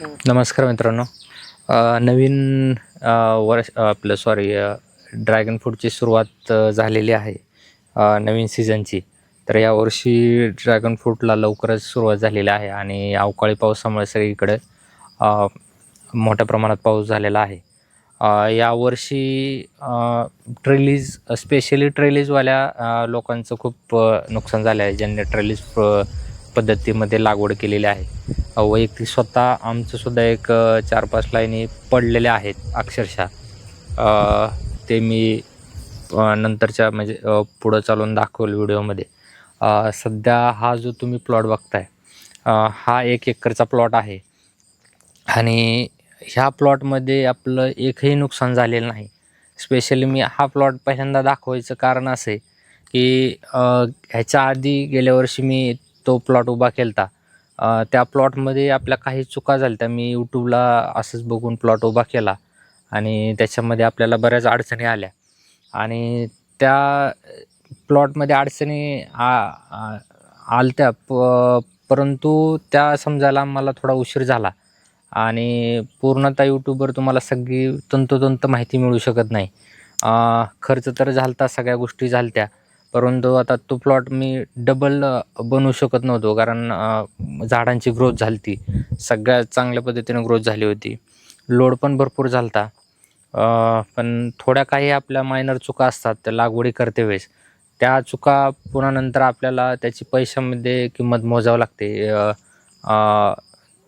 नमस्कार मित्रांनो. नवीन वर्ष आपलं सॉरी ड्रॅगन फ्रूटची सुरुवात झालेली आहे नवीन सीझनची तर यावर्षी ड्रॅगन फ्रूटला लवकरच सुरुवात झालेली आहे आणि अवकाळी पावसामुळे सगळीकडे मोठ्या प्रमाणात पाऊस झालेला आहे. यावर्षी ट्रेलीज स्पेशली ट्रेलीजवाल्या लोकांचं खूप नुकसान झालं आहे. ज्यांनी ट्रेलीज प पद्धतीमध्ये लागवड केलेली आहे. वैयक्तिक स्वतः आमचंसुद्धा एक चार पाच लाईनी पडलेल्या आहेत अक्षरशः. ते मी नंतरच्या म्हणजे पुढं चालून दाखवलं व्हिडिओमध्ये. सध्या हा जो तुम्ही प्लॉट बघताय हा एक एकरचा प्लॉट आहे. आणि ह्या प्लॉटमध्ये आपलं एकही नुकसान झालेलं नाही. स्पेशली मी हा प्लॉट पहिल्यांदा दाखवायचं कारण असं आहे की ह्याच्या आधी गेल्या वर्षी मी तो प्लॉट उभा केला होता त्या प्लॉटमध्ये आपल्या काही चुका झाल्या त्या मी यूट्यूबला असंच बघून प्लॉट उभा केला आणि त्याच्यामध्ये आपल्याला बऱ्याच अडचणी आल्या. आणि त्या प्लॉटमध्ये अडचणी आ आलत्या प परंतु त्या समजायला मला थोडा उशीर झाला आणि पूर्णतः यूट्यूबवर तुम्हाला सगळी तंतोतंत माहिती मिळू शकत नाही. खर्च तर झालता सगळ्या गोष्टी झालत्या. परंतु आता तो प्लॉट मी डबल बनवू शकत नव्हतो. कारण झाडांची ग्रोथ झाली सगळ्यात चांगल्या पद्धतीनं ग्रोथ झाली होती. लोड पण भरपूर झाला होता पण थोड्या काही आपल्या मायनर चुका असतात त्या लागवडी करते वेळेस. त्या चुका पुन्हा नंतर आपल्याला त्याची पैशामध्ये किंमत मोजावं लागते.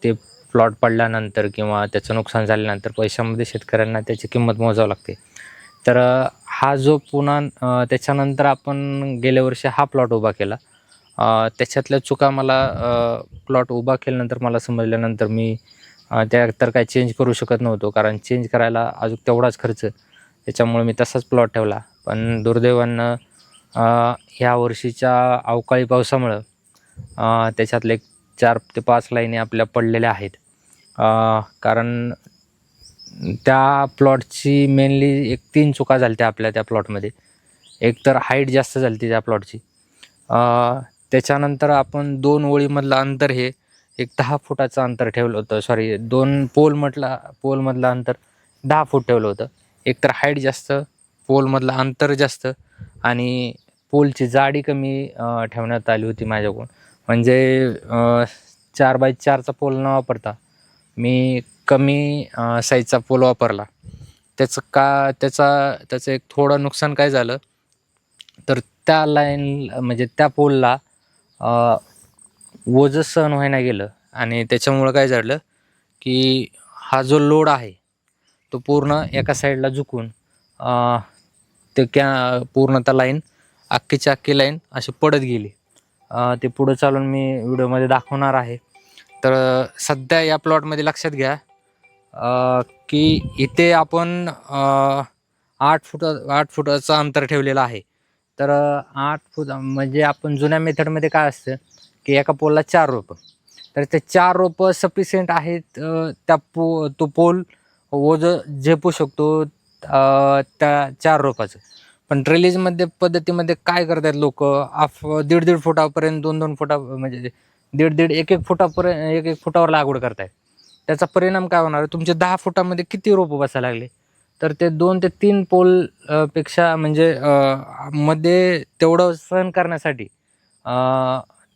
ते प्लॉट पडल्यानंतर किंवा त्याचं नुकसान झाल्यानंतर पैशामध्ये शेतकऱ्यांना त्याची किंमत मोजावं लागते. तर हा जो पुन्हा त्याच्यानंतर आपण गेल्या वर्षी हा प्लॉट उभा केला. त्याच्यातल्या चुका मला प्लॉट उभा केल्यानंतर मला समजल्यानंतर मी त्या तर काय चेंज करू शकत नव्हतो. कारण चेंज करायला अजून तेवढाच खर्च त्याच्यामुळे मी तसाच प्लॉट ठेवला. पण दुर्दैवानं ह्या वर्षीच्या अवकाळी पावसामुळं त्याच्यातले चार ते पाच लाईनी आपल्या पडलेल्या आहेत. कारण त्या प्लॉटची मेनली एक तीन चुका झाल्या त्या आपल्या त्या प्लॉटमध्ये एक तर हाईट जास्त झाली ती त्या प्लॉटची त्याच्यानंतर आपण दोन ओळीमधलं अंतर हे एक दहा फुटाचं अंतर ठेवलं होतं. सॉरी दोन पोल म्हटला पोलमधलं अंतर दहा फूट ठेवलं होतं. एक तर हाईट जास्त पोलमधलं अंतर जास्त आणि पोलची जाडी कमी ठेवण्यात आली होती माझ्याकडून. म्हणजे चार बाय चारचा पोल न वापरता मी कमी साईजचा पोल वापरला. त्याचं का त्याचा त्याचं एक थोडं नुकसान काय झालं? तर त्या लाईन म्हणजे त्या पोलला ओझं सहन व्हायला गेलं. आणि त्याच्यामुळं काय झालं की हा जो लोड आहे तो पूर्ण एका साईडला झुकून ते क्या पूर्णतः लाईन अख्खीची अख्खी लाईन अशी पडत गेली. ते पुढं चालून मी व्हिडिओमध्ये दाखवणार आहे. तर सध्या या प्लॉटमध्ये लक्षात घ्या की इथे आपण आठ फुट आठ फुटाचं अंतर ठेवलेलं आहे. तर आठ फुट म्हणजे आपण जुन्या मेथडमध्ये काय असतं की एका पोलला चार रोपं. तर ते चार रोपं सफिशियंट आहेत त्या पो तो पोल ओझं झेपू शकतो त्या चार रोपाचं. पण ट्रेलिजमध्ये पद्धतीमध्ये काय करतात लोक आफ दीड दीड फुटापर्यंत दोन दोन फुटा म्हणजे दीड दीड एक एक फुटापर्यंत एक एक फुटावर लागवड करतायत. त्याचा परिणाम काय होणार? तुमचे दहा फुटामध्ये किती रोपं बसायला लागले? तर ते दोन ते तीन पोलपेक्षा म्हणजे मध्ये तेवढं सहन करण्यासाठी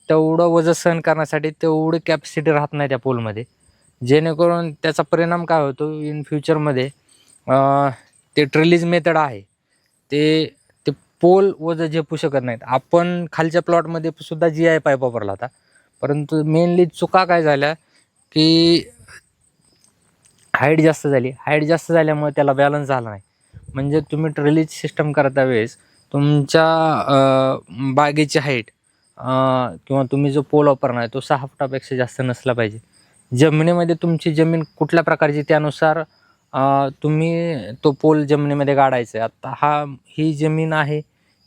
तेवढं वजन सहन करण्यासाठी तेवढी कॅपॅसिटी राहत नाही त्या पोलमध्ये. जेणेकरून त्याचा परिणाम काय होतो? इन फ्युचरमध्ये ते ट्रिलीज मेथड आहे. ते ते पोल वजन झेपू शकत नाहीत. आपण खालच्या प्लॉटमध्ये सुद्धा जी आय पाईप वापरला होता. परंतु मेनली चुका काय झाल्या की हाईट जास्त झाली. हाईट जास्त झाल्यामुळे त्याला बॅलन्स झाला नाही. म्हणजे तुम्ही ट्रेलिज सिस्टम करता वेळेस तुमच्या बागेची हाईट किंवा तुम्ही जो पोल वापरणार आहे तो सहा फुटापेक्षा जास्त नसला पाहिजे. जमिनीमध्ये तुमची जमीन कुठल्या प्रकारची त्यानुसार तुम्ही तो पोल जमिनीमध्ये गाडायचा आहे. आता हा ही जमीन आहे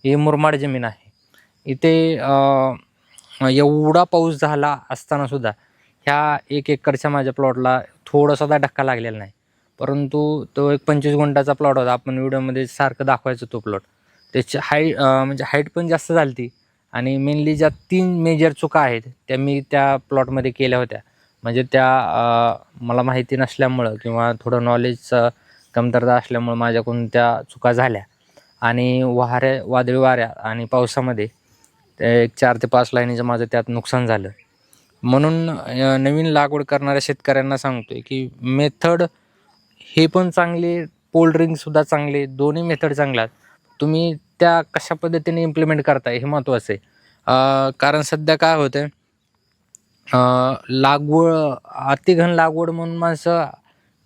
ही मुरमाड जमीन आहे. इथे एवढा पाऊस झाला असताना सुद्धा ह्या एक एकरच्या माझ्या प्लॉटला थोडासा धक्का लागलेला नाही. परंतु तो एक पंचवीस गुंठाचा प्लॉट होता. आपण व्हिडिओमध्ये सारखं दाखवायचो तो प्लॉट त्याची हाईट म्हणजे हाईट पण जास्त झाली ती आणि मेनली ज्या तीन मेजर चुका आहेत त्या मी त्या प्लॉटमध्ये केल्या होत्या. म्हणजे त्या मला माहिती नसल्यामुळं किंवा थोडं नॉलेजचं कमतरता असल्यामुळं माझ्याकडून त्या चुका झाल्या. आणि वाऱ्या वादळी वाऱ्या आणि पावसामध्ये ते एक चार ते पाच लाईनीचं माझं त्यात नुकसान झालं. म्हणून नवीन लागवड करणाऱ्या शेतकऱ्यांना सांगतो आहे की मेथड हे पण चांगले पोल्ड्रिंगसुद्धा चांगले दोन्ही मेथड चांगल्या तुम्ही त्या कशा पद्धतीने इम्प्लिमेंट करताय हे महत्त्वाचं आहे. कारण सध्या काय होतं आहे लागवड अतिघन लागवड म्हणून माणसं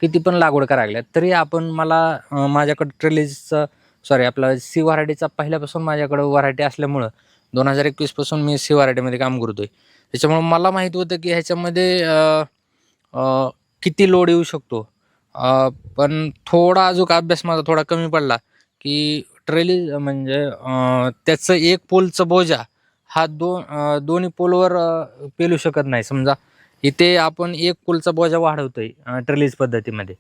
किती पण लागवड करायला लागल्यात तरी आपण मला माझ्याकडं ट्रेलिजचं सॉरी आपला सी व्हरायटीचा पहिल्यापासून माझ्याकडं व्हरायटी असल्यामुळं दोन हजार एकवीसपासून मी सी काम करतो आहे त्याच्यामुळं मला माहीत होतं की ह्याच्यामध्ये किती लोड येऊ शकतो. पण थोडा अजून अभ्यास माझा थोडा कमी पडला की ट्रेली म्हणजे त्याचं एक पोलचं बोजा हा दोन दोन्ही पोलवर पेलू शकत नाही. समजा इथे आपण एक पोलचा बोजा वाढवतोय ट्रेलीज पद्धतीमध्ये.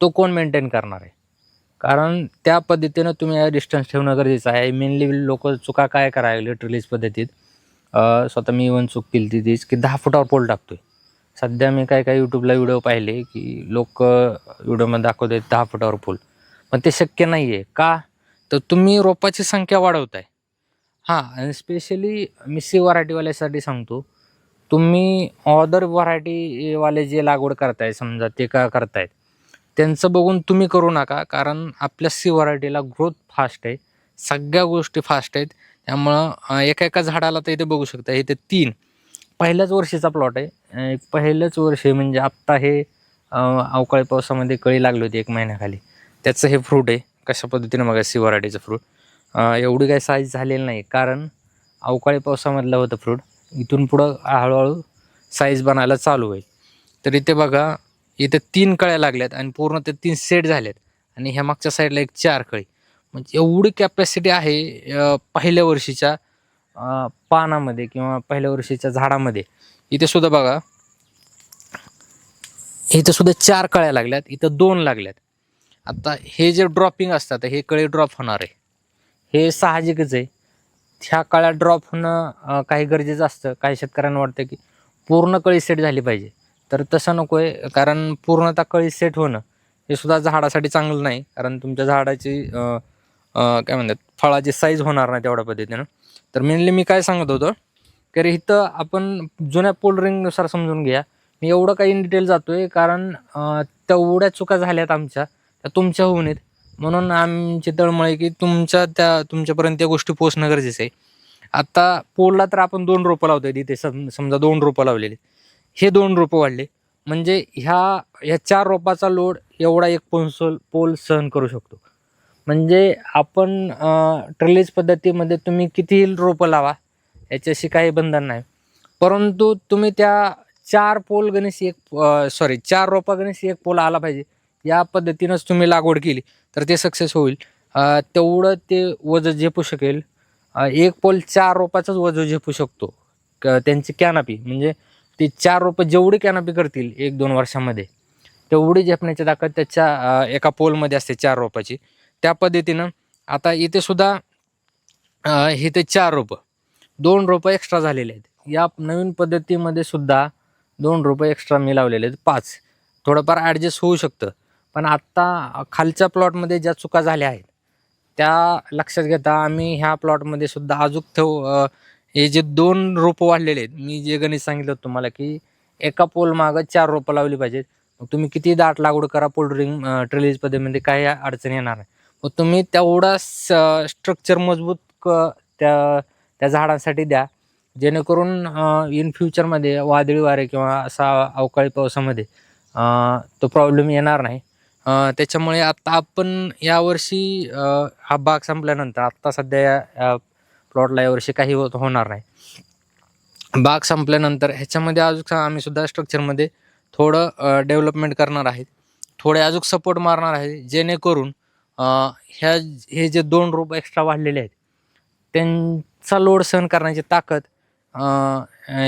तो कोण मेंटेन करणार आहे? कारण त्या पद्धतीनं तुम्ही डिस्टन्स ठेवणं गरजेचं आहे. मेनली लोक चुका काय करायला ट्रेलीज पद्धतीत? स्वतः मी इवन चूक केली ती तीच की दहा फुटावर पोल टाकतोय. सध्या मी काय काय यूट्यूबला व्हिडिओ पाहिले की लोक व्हिडिओमध्ये दाखवतात दहा फुटावर पोल पण ते शक्य नाही आहे का? तर तुम्ही रोपाची संख्या वाढवताय. हां आणि स्पेशली मिसी व्हरायटीवाल्यासाठी सांगतो. तुम्ही ऑदर व्हरायटीवाले जे लागवड करताय समजा ते का करतायत त्यांचं बघून तुम्ही करू नका कारण आपल्या सी व्हरायटीला ग्रोथ फास्ट आहे. सगळ्या गोष्टी फास्ट आहेत. त्यामुळं एका एका झाडाला तर इथे बघू शकता इथे तीन. पहिल्याच वर्षीचा प्लॉट आहे. पहिल्याच वर्षी पहिलंच म्हणजे आत्ता हे अवकाळी पावसामध्ये कळी लागली होती एक महिन्याखाली. त्याचं हे फ्रूट आहे. कशा पद्धतीनं बघा सी व्हरायटीचं फ्रूट एवढी काही साईज झालेली नाही कारण अवकाळी पावसामधलं होतं फ्रूट इथून पुढं हळूहळू साईज बनायला चालू होईल तर इथे बघा इथं तीन कळ्या लागल्यात आणि पूर्ण ते तीन सेट झाल्यात आणि ह्या मागच्या साईडला एक चार कळी. म्हणजे एवढी कॅपॅसिटी आहे पहिल्या वर्षीच्या पानामध्ये किंवा पहिल्या वर्षीच्या झाडामध्ये. इथे सुद्धा बघा. इथं सुद्धा चार कळ्या लागल्यात इथं दोन लागल्यात. आता हे जे ड्रॉपिंग असतात हे कळी ड्रॉप होणार आहे. हे साहजिकच आहे. ह्या कळ्या ड्रॉप होणं काही गरजेचं असतं. काही शेतकऱ्यांना वाटतं की पूर्ण कळी सेट झाली पाहिजे. तर तसं नको आहे कारण पूर्णतः कळी सेट होणं हे सुद्धा झाडासाठी चांगलं नाही. कारण तुमच्या झाडाची काय म्हणतात फळाची साईज होणार नाही तेवढ्या पद्धतीनं. तर मेनली मी काय सांगत होतो की इथं आपण जुन्या पोल्ड्रिंगनुसार समजून घ्या. मी एवढं काही इन डिटेल जातो आहे कारण तेवढ्या चुका झाल्यात आमच्या त्या तुमच्या होऊ नयेत म्हणून आमची तळमळ आहे की तुमच्या त्या तुमच्यापर्यंत त्या गोष्टी पोचणं गरजेचं आहे. आता पोलला तर आपण दोन रोपं लावतोय तिथे सम समजा दोन रोपं लावलेली हे दोन रोपं वाढले. म्हणजे ह्या ह्या चार रोपाचा लोड एवढा एक पोल पोल सहन करू शकतो. म्हणजे आपण ट्रेलेज पद्धतीमध्ये तुम्ही कितीही रोपं लावा याच्याशी काही बंधन नाही. परंतु तुम्ही त्या चार पोल गणेश एक सॉरी चार रोपा गणेश एक पोल आला पाहिजे. या पद्धतीनंच तुम्ही लागवड केली तर ते सक्सेस होईल. तेवढं ते वजन झेपू शकेल. एक पोल चार रोपाचंच वजन झेपू शकतो क त्यांची कॅनपी म्हणजे ती चार रोपं जेवढी कॅनपी करतील एक दोन वर्षामध्ये तेवढी झेपण्याची ताकद त्याच्या एका पोलमध्ये असते चार रोपाची. त्या पद्धतीनं आता इथे सुद्धा हे इथे चार रोपं दोन रोपं एक्स्ट्रा झालेले आहेत. या नवीन पद्धतीमध्ये सुद्धा दोन रोपं एक्स्ट्रा मी लावलेले आहेत पाच. थोडंफार ॲडजस्ट होऊ शकतं. पण आत्ता खालच्या प्लॉटमध्ये ज्या चुका झाल्या आहेत त्या लक्षात घेता आम्ही ह्या प्लॉटमध्ये सुद्धा अजूक ठेव हे जे दोन रोपं वाढलेले आहेत मी जे गणित सांगितलं होतं तुम्हाला की एका पोल मागं चार रोपं लावली पाहिजेत. मग तुम्ही किती दाट लागवड करा पोल्ड्रिंग ट्रेलेज पद्धतीमध्ये काही अडचण येणार नाही. मग तुम्ही तेवढा स्ट्रक्चर मजबूत क त्या त्या झाडांसाठी द्या. जेणेकरून इन फ्युचरमध्ये वादळी वारे किंवा असा अवकाळी पावसामध्ये तो प्रॉब्लेम येणार नाही. त्याच्यामुळे आत्ता आपण यावर्षी हा बाग संपल्यानंतर आत्ता सध्या प्लॉटला यावर्षी काही होत होणार नाही. बाग संपल्यानंतर ह्याच्यामध्ये अजून आम्ही सुद्धा स्ट्रक्चरमध्ये थोडं डेव्हलपमेंट करणार आहेत. थोडे अजून सपोर्ट मारणार आहे जेणेकरून ह्या हे जे दोन रोप एक्स्ट्रा वाढलेले आहेत त्यांचा लोड सहन करण्याची ताकद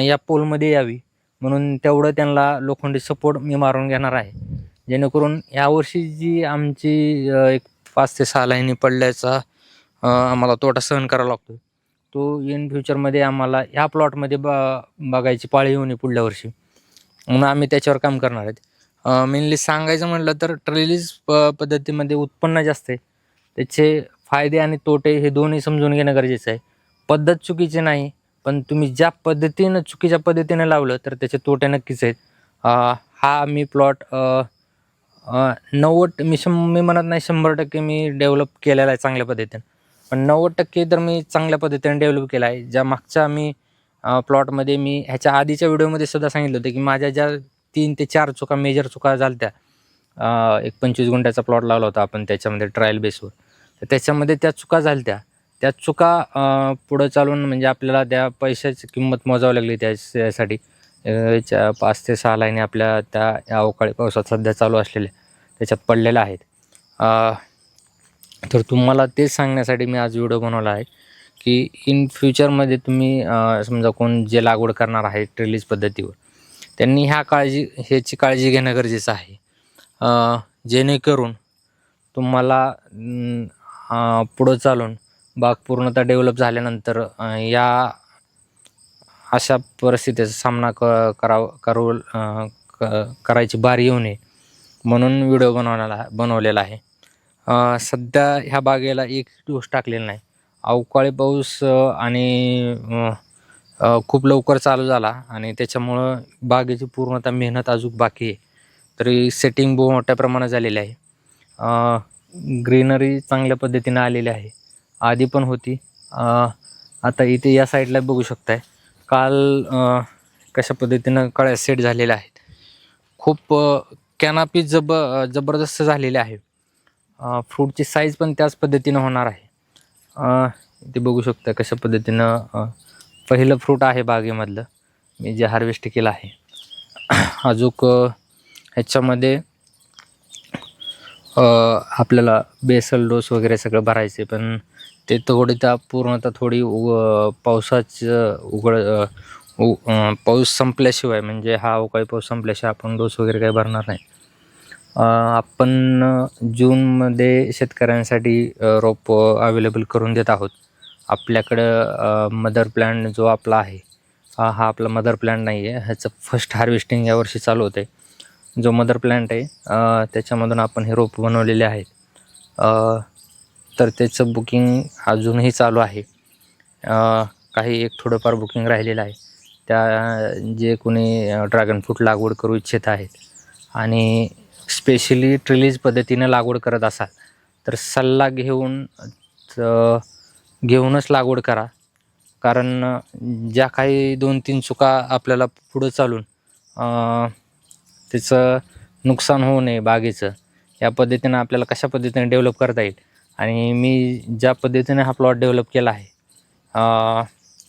या पोलमध्ये यावी. म्हणून तेवढं त्यांना लोखंडी सपोर्ट मी मारून घेणार आहे. जेणेकरून यावर्षी जी आमची एक पाच ते सहा लाईनी पडल्याचा आम्हाला तोटा सहन करावा लागतो तो इन फ्युचरमध्ये आम्हाला ह्या प्लॉटमध्ये ब बघायची पाळी येऊन पुढल्या वर्षी. म्हणून आम्ही त्याच्यावर काम करणार आहेत. मेनली सांगायचं म्हटलं तर ट्रेलीज प पद्धतीमध्ये उत्पन्न जास्त आहे. त्याचे फायदे आणि तोटे हे दोन्ही समजून घेणं गरजेचं आहे. पद्धत चुकीची नाही पण तुम्ही ज्या पद्धतीनं चुकीच्या पद्धतीनं लावलं तर त्याचे तोटे नक्कीच आहेत. हा मी प्लॉट नव्वद मी शं मी म्हणत नाही शंभर टक्के मी डेव्हलप केलेला आहे चांगल्या पद्धतीनं. पण नव्वद टक्के तर मी चांगल्या पद्धतीने डेव्हलप केला आहे. ज्या मागच्या मी प्लॉटमध्ये मी ह्याच्या आधीच्या व्हिडिओमध्ये सुद्धा सांगितलं होतं की माझ्या ज्या तीन ते चार चुका मेजर चुका झाल्या त्या एक पंचवीस गुंठ्याचा प्लॉट लावला होता आपण त्याच्यामध्ये ट्रायल बेसवर तर त्याच्यामध्ये त्या चुका झाल्या त्या चुका पुढं चालून म्हणजे आपल्याला त्या पैशाची किंमत मोजावी लागली त्यासाठी. च्या पाच ते सहा लाईने आपल्या त्या अवकाळी पावसात सध्या चालू असलेल्या त्याच्यात पडलेल्या आहेत. तर तुम्हाला तेच सांगण्यासाठी मी आज व्हिडिओ बनवला आहे की इन फ्युचरमध्ये तुम्ही समजा कोण जे लागवड करणार आहे ट्रेलीज पद्धतीवर त्यांनी ह्या काळजी ह्याची काळजी घेणं गरजेचं आहे. जेणेकरून तुम्हाला पुढं चालून बाग पूर्णतः डेव्हलप झाल्यानंतर या अशा परिस्थितीचा सामना क कराव करू क करायची बारी येऊ नये म्हणून व्हिडिओ बनवलेला बनवलेला आहे. सध्या ह्या बागेला एक डोस टाकलेला नाही. अवकाळी पाऊस आणि खूप लवकर चालू झाला आणि त्याच्यामुळं बागेची पूर्णतः मेहनत अजून बाकी आहे. तरी सेटिंग बहु मोठ्या प्रमाणात झालेली आहे. ग्रीनरी चांगल्या पद्धतीनं आलेली आहे. आधी पण होती. आता इथे या साईडला बघू शकताय. काल कशा पद्धतीनं कळ्या सेट झालेल्या आहेत. खूप कॅनापी जब जबरदस्त झालेले आहे. फ्रूटची साईज पण त्याच पद्धतीनं होणार आहे. ते बघू शकता कशा पद्धतीनं पहिलं फ्रूट आहे बागेमधलं. मी जे हार्वेस्ट केलं आहे. अजूक ह्याच्यामध्ये आपल्याला बेसल डोस वगैरे सगळं भरायचे पण ते थोडी त्या पूर्णतः थोडी उग पावसाचं उघड उ पाऊस संपल्याशिवाय म्हणजे हा अवकाळी पाऊस संपल्याशिवाय आपण डोस वगैरे काही भरणार नाही. आपण जूनमध्ये शेतकऱ्यांसाठी रोप अवेलेबल करून देत आहोत. आपल्याकडं मदर प्लॅन जो आपला आहे हा आपला मदर प्लॅन नाही आहे ह्याचं फर्स्ट हार्वेस्टिंग यावर्षी चालू होतं आहे जो मदर प्लॅन्ट आहे त्याच्यामधून आपण हे रोप बनवलेले आहेत. तर त्याचं बुकिंग अजूनही चालू आहे. काही एक थोडंफार बुकिंग राहिलेलं आहे. त्या जे कोणी ड्रॅगन फ्रूट लागवड करू इच्छित आहेत. आणि स्पेशली ट्रिलीज पद्धतीनं लागवड करत असाल तर सल्ला घेऊन घेऊनच लागवड करा. कारण ज्या काही दोन तीन चुका आपल्याला पुढं चालून त्याचं नुकसान होऊ नये बागेचं. या पद्धतीनं आपल्याला कशा पद्धतीने डेव्हलप करता येईल? आणि मी ज्या पद्धतीने हा प्लॉट डेव्हलप केला आहे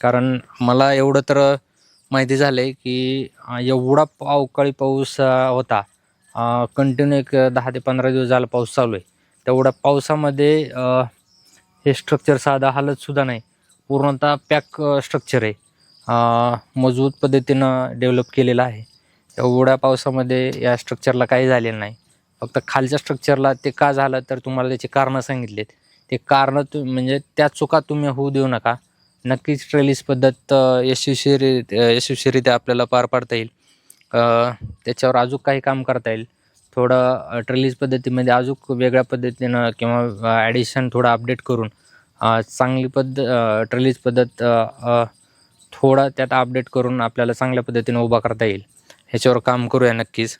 कारण मला एवढं तर माहिती झालं आहे की एवढा अवकाळी पाऊस होता कंटिन्यू एक दहा ते पंधरा दिवस झाला पाऊस चालू आहे. तेवढ्या पावसामध्ये हे स्ट्रक्चर साधा हालतसुद्धा नाही. पूर्णतः पॅक स्ट्रक्चर आहे. मजबूत पद्धतीनं डेव्हलप केलेलं आहे. एवढ्या पावसामध्ये या स्ट्रक्चरला काही झालेलं नाही. फक्त खालच्या स्ट्रक्चरला ते का झालं तर तुम्हाला त्याची कारणं सांगितलेत. ते कारणं तु म्हणजे त्या चुका तुम्ही होऊ देऊ नका. नक्कीच ट्रेलिस पद्धत अं, यशस्वीरित्या आपल्याला पार पाडता येईल. त्याच्यावर अजून काही काम करता येईल. थोडं ट्रेलिस पद्धतीमध्ये अजून वेगळ्या पद्धतीनं किंवा ॲडिशन थोडं अपडेट करून चांगली पद्ध ट्रेलिस पद्धत थोडं थोडा त्यात अपडेट करून आपल्याला चांगल्या पद्धतीनं उभा करता येईल. ह्याच्यावर काम करूया नक्कीच.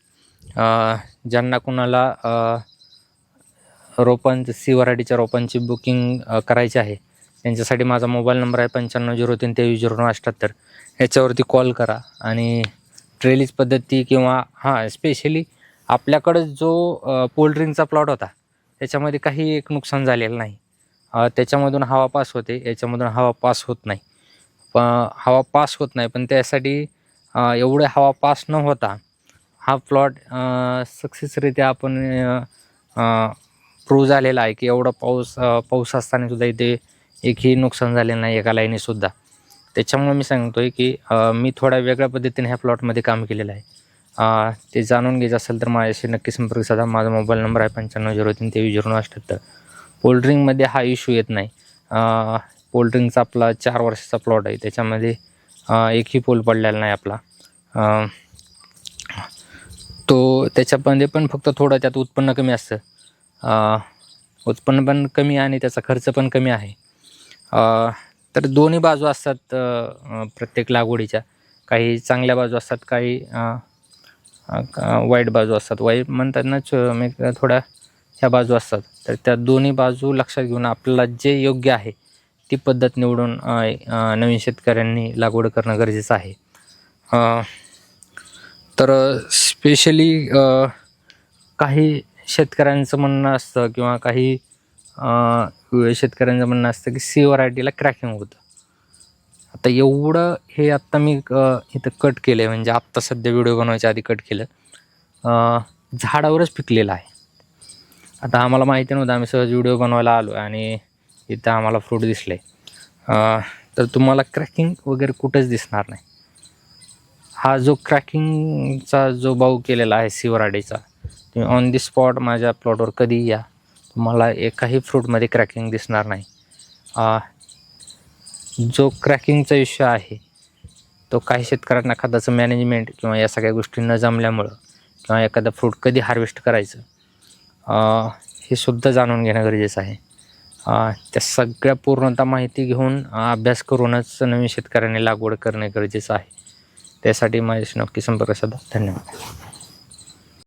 ज्यांना कुणाला रोपांचं सी रोपांची बुकिंग करायची आहे त्यांच्यासाठी माझा मोबाईल नंबर आहे पंच्याण्णव झिरो तीन तेवीस झिरो नऊ अठ्ठ्याहत्तर ह्याच्यावरती कॉल करा आणि ट्रेलीज पद्धती किंवा हां स्पेशली आपल्याकडं जो अ, पोल्ट्रींचा प्लॉट होता त्याच्यामध्ये काही एक नुकसान झालेलं नाही. त्याच्यामधून हवा पास होते याच्यामधून हवा पास होत नाही. प हवा पास होत नाही पण त्यासाठी एवढे हवा पास न होता हा प्लॉट सक्सेसरित्या आपण प्रूव्ह झालेला आहे की एवढा पाऊस पाऊस असताना सुद्धा इथे एकही नुकसान झालेलं नाही एका लाईनीसुद्धा त्याच्यामुळे मी सांगतो आहे की मी थोड्या वेगळ्या पद्धतीने ह्या प्लॉटमध्ये काम केलेलं आहे. ते जाणून घ्यायचं असेल तर माझ्याशी नक्की संपर्क साधा. माझा मोबाईल नंबर आहे पंच्याण्णव झिरो तीन तेवीस झिरो नऊ अठ्ठ्याहत्तर. पोल्ट्रिंगमध्ये हा इश्यू येत नाही. अ, पोल्ट्रिंगचा आपला चार वर्षाचा प्लॉट आहे. त्याच्यामध्ये एकही पोल पडलेला नाही आपला. तो त्याच्यामध्ये पण फक्त थोडं त्यात उत्पन्न कमी असतं. उत्पन्न पण कमी आणि त्याचा खर्च पण कमी आहे. तर दोन्ही बाजू असतात प्रत्येक लागवडीच्या. काही चांगल्या बाजू असतात काही वाईट बाजू असतात. वाईट म्हणतात ना मी थोड्या ह्या बाजू असतात. तर त्या दोन्ही बाजू लक्षात घेऊन आपल्याला जे योग्य आहे ती पद्धत निवडून नवीन शेतकऱ्यांनी लागवड करणं गरजेचं आहे. तर स्पेशली काही शेतकऱ्यांचं म्हणणं असतं किंवा काही शेतकऱ्यांचं म्हणणं असतं की सी व्हरायटीला क्रॅकिंग होतं. आता एवढं हे आत्ता मी इथं कट केलं आहे म्हणजे आत्ता सध्या व्हिडिओ बनवायच्या आधी कट केलं. झाडावरच पिकलेलं आहे. आता आम्हाला माहिती नव्हतं. आम्ही सहज व्हिडिओ बनवायला आलो आणि इथं आम्हाला फ्रूट दिसले. तर तुम्हाला क्रॅकिंग वगैरे कुठंच दिसणार नाही. हा जो क्रॅकिंगचा जो भाऊ केलेला आहे सिवराडेचा तुम्ही ऑन दी स्पॉट माझ्या प्लॉटवर कधी या. तुम्हाला एकाही फ्रूटमध्ये क्रॅकिंग दिसणार नाही. जो क्रॅकिंगचा इश्यू आहे तो काही शेतकऱ्यांना खताचं मॅनेजमेंट किंवा या सगळ्या गोष्टी न जमल्यामुळं किंवा एखादं फ्रूट कधी हार्वेस्ट करायचं हे सुद्धा जाणून घेणं गरजेचं आहे. त्या सगळ्या पूर्णतः माहिती घेऊन अभ्यास करूनच नवीन शेतकऱ्यांनी लागवड करणे गरजेचं आहे. त्यासाठी माझ्याशी नक्की संपर्क साधा. धन्यवाद.